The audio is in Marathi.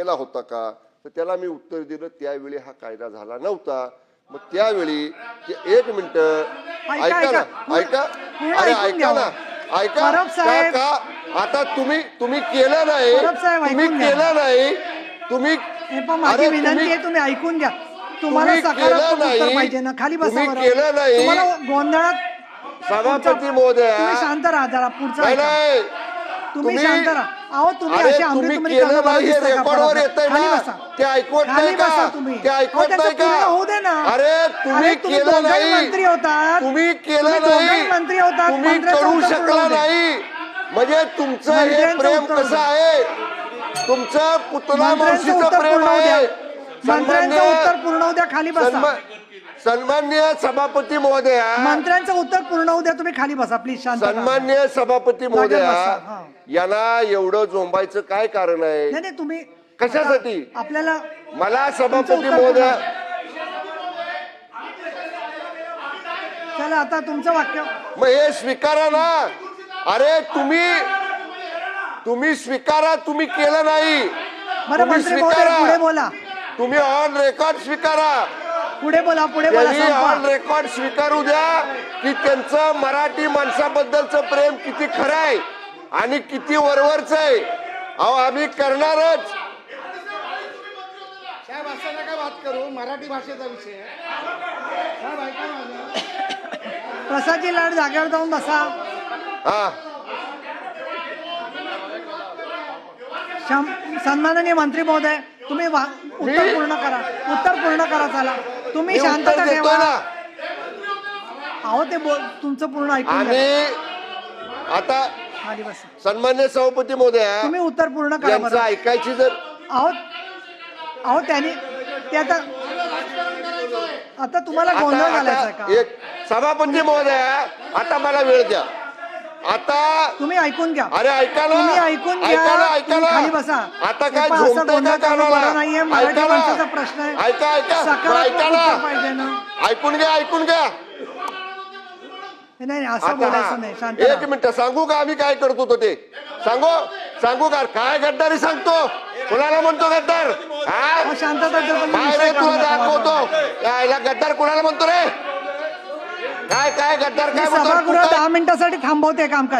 केला होता का तर त्याला मी उत्तर दिलं त्यावेळी हा कायदा झाला नव्हता मग त्यावेळी एक मिनिट ऐका, ना ऐका. अरे ऐका. ना ऐका का आता तुम्ही तुम्ही केलं नाही तुम्ही. केलं नाही तुम्ही माझी विनंती आहे तुम्ही ऐकून घ्या तुम्हाला सकारात्मक उत्तर. पाहिजे ना खाली बसा. केलं नाही. गोंधळात सभापती महोदया शांत राहा जरा पुढचा तुम्ही तुम्ही- शांत राहा अहो तुम्ही अरे केलं नाही हे का रेकॉर्डवर परत? येतंय खाली ना बसा. ते ऐकवत खाली नाही का तुम्ही. ते अहो, ऐकवत त्याचं नाही का पूर्ण होऊ दे ना. अरे तुम्ही केलं दोघंही नाही मंत्री होतात. तुम्ही केलं तुम्ही दोघंही नाही मंत्री होतात. तुम्ही मंत्र्याचं करू उत्तर शकला दे. नाही म्हणजे तुमचं हे मंत्र्यांचं प्रेम उत्तर कसं आहे तुमचं पुतला मंत्र्यांचं मावशीचं उत्तर प्रेम पूर्ण होऊ आहे मंत्र्यांचं उत्तर पूर्ण होऊ द्या खाली बसा सन्मा- सन्मान्य सभापती महोदया. मंत्र्यांचं उत्तर पूर्ण होऊ द्या तुम्ही खाली बसा प्लीज शांत राहा. सन्मान्य सभापती बसा, महोदया हा. यांना एवढं झोंबायचं काय कारण आहे? नाही नाही तुम्ही कशासाठी? आता आपल्याला मला तुमचं सभापती उत्तर महोदया चला आता तुमचं वाक्य मग हे स्वीकारा ना. अरे तुम्ही तुम्ही स्वीकारा तुम्ही केलं नाही. बरं तुम्ही मंत्री महोदय पुढे बोला. तुम्ही ऑन रेकॉर्ड स्वीकारा. पुढे बोला पुढे बोला त्यांनी ऑन संपवा. रेकॉर्ड स्वीकारू द्या की त्यांचं मराठी माणसाबद्दलचं प्रेम किती खरं आहे आणि किती वरवरच आहे. अहो आम्ही करणारच. साहेब असं नका बात करू. मराठी भाषेचा विषय आहे. साहेब ऐका माझं प्रसादजी लाड जागेवर जाऊन बसा. हा. शं- सन्माननीय मंत्री महोदय तुम्ही वा- उत्तर पूर्ण करा. उत्तर पूर्ण करा चला. तुम्ही शांतता ठेवा. ना. अहो ते बोल तुमचं पूर्ण ऐकून घ्या. आता सन्मान्य सभापती महोदया तुम्ही उत्तर पूर्ण करा यांचं बरं. ऐकायची जर अहो अहो त्यांनी ते आता आता तुम्हाला गोंधळ घालायचा आता का? एक सभापती महोदया आता मला वेळ द्या. आता तुम्ही ऐकून घ्या. अरे ऐका ना. तुम्ही ऐकून घ्या. ऐका ना ऐका तुम्ही ना. खाली बसा. आता काय पहा, असं झोपतंय गोंधळ का करणं कानाला? बरं नाहीये. मराठी ऐका ना. माणसाचा प्रश्न आहे. ऐका ऐका. सकारात्मक ऐका उत्तर ना. पाहिजे ना. ऐकून घ्या ऐकून घ्या. नाही नाही असं आता बोलायचं नाही. शांत एक राहा. मिनिट सांगू का आम्ही काय करतो तो ते? सांगू? सांगू का? काय गद्दारी सांगतो? कुणाला म्हणतो गद्दार? हा? अहो, शांतता जर तुम्ही काय विषय रे तुला दाखवतो. यायला गद्दार कुणाला म्हणतो रे? काय काय गद्दार काय म्हणतो सभागृह दहा मिनिटासाठी थांबवते कामकाज.